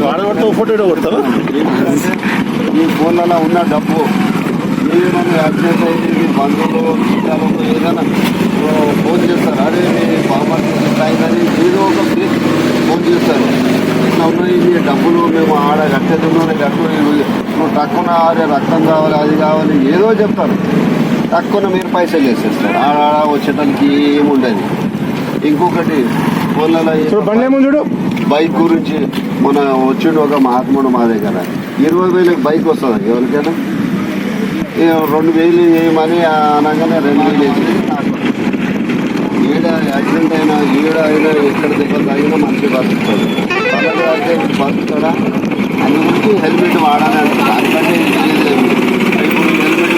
Photo కొడతావా? మీ ఫోన్లలో ఉన్న డబ్బు ఏమైనా యాక్సిడెంట్ అయింది మీ బంధువులు చుట్టాలు ఏదైనా ఫోన్ చేస్తారు. అదే మీ బామ్మకి అయిందని ఏదో ఒక ఫోన్ చేస్తారు. ఇట్లా ఉన్నాయి మీ డబ్బులు మేము ఆడ కట్టేది కట్టు నువ్వు తక్కువ ఆడే రక్తం కావాలి అది కావాలి ఏదో చెప్తారు. తక్కువ మీరు పైసలు వేసేస్తారు. ఆడ ఆడ వచ్చేటానికి ఏముండదు. ఇంకొకటి ఫోన్లలో చూడు బండి ఏముంది చూడు? బైక్ గురించి మన వచ్చిండు ఒక మహాత్ముడు మా దగ్గర. ఇరవై వేలకు బైక్ వస్తుంది ఎవరికైనా? రెండు వేలు వేయమని అనగానే రెండు వేలు వేసి ఈడ యాక్సిడెంట్ అయినా ఈడ అయినా ఎక్కడ దెబ్బ తాగినా మంచి బతుకుతాడు. అలాగే బతుకుతాడా? అందుగురించి హెల్మెట్ వాడాలి అంటే. దానికంటే. ఇప్పుడు హెల్మెట్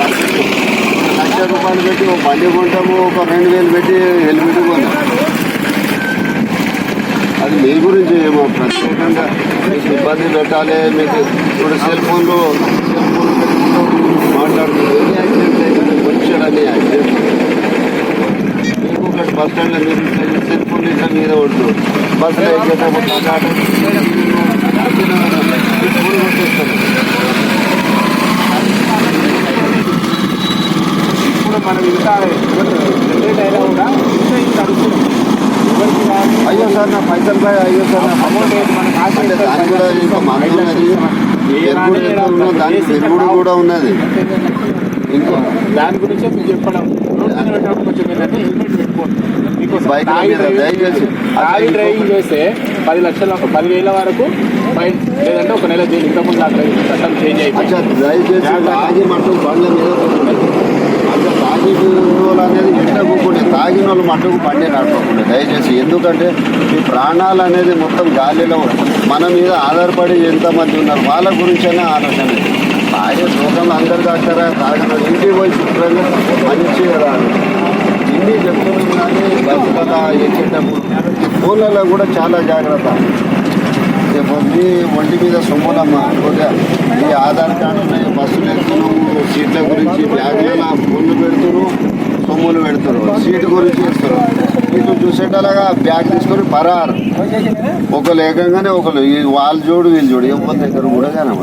లక్ష లక్ష రూపాయలు పెట్టి ఒక బండి కొంటాము ఒక రెండు వేలు పెట్టి హెల్మెట్ కొన్నాం. అది మీ గురించి ఏమో ప్రత్యేకంగా మీకు ఇబ్బంది పెట్టాలి మీకు ఇప్పుడు సెల్ ఫోన్లు సెల్ ఫోన్లు మాట్లాడుతుంది ఏ యాక్సిడెంట్ అయితే వచ్చాడని యాక్సిడెంట్. ఇంకొకటి బస్ స్టాండ్లో మీరు సెల్ ఫోన్ ఇట్లా మీద ఉంటుంది బస్సులో ఎక్కేటప్పుడు ఫోన్ కొట్టేస్తారు ఇప్పుడు మనం ఇంకా జనరేట్ అయినా కూడా ఇంకా ఇంత అడుగుతున్నాం ఎవరికి రాని అయ్యో సార్ నా పైసలు పై అయ్యో సార్ నా అమౌంట్ మనకు ఆశ. దానికి కూడా ఇంకా మందు ఉన్నది ఎరువుడు ఎంత ఉన్నదో దానికి ఎరువుడు కూడా ఉన్నది. ఇంకో దాని గురించి మీకు చెప్పడం. రోడ్డు మీద పెట్టినప్పుడు కొంచెం ఏంటంటే హెల్మెట్ పెట్టుకోండి. మీకు బైక్ తాగి మీద డ్రైవింగ్ దయచేసి తాగి డ్రైవింగ్ చేస్తే పది లక్షల పదివేల వరకు ఫైన్ లేదంటే ఒక నెల జైలు. ఇంతకుముందు డ్రైవింగ్ చట్టం చేంజ్ అయిపోయింది. దయచేసి బండ్ల మీద కూర్చోండి. అచ్చా తాగి వాళ్ళు అనేది ఎట్లా కూకుంటే తాగిన వాళ్ళు మట్టుకు బండి నడపకుండా దయచేసి ఎందుకంటే ఈ ప్రాణాలు అనేది మొత్తం గాలిలో మన మీద ఆధారపడి ఎంతమంది ఉన్నారు వాళ్ళ గురించైనా ఆలోచన. తాగే లోకంలో అందరు తాగుతారా? తాగిన ఇంటికి పోయి శుభ్రంగా మంచిగా రాదు ఇన్ని చెప్తున్నాం కానీ ఎక్కేటప్పుడు ఫోన్లలో కూడా చాలా జాగ్రత్త. మీ ఒంటి మీద సొమ్ములమ్మ కొద్దిగా ఈ ఆధార్ కార్డు ఉన్నాయి బస్సులు ఎక్కువ సీట్ల గురించి బ్యాగుల ఫోన్లు పెడుతున్నారు పెడతారు గురించి ఇస్తారు ఇటు చూసేటలాగా బ్యాగ్ తీసుకొని పరారు ఒకరు ఏకంగానే ఒకరు వాళ్ళు చూడు వీళ్ళు చూడు ఎవరి దగ్గర కూడా కనబడదు.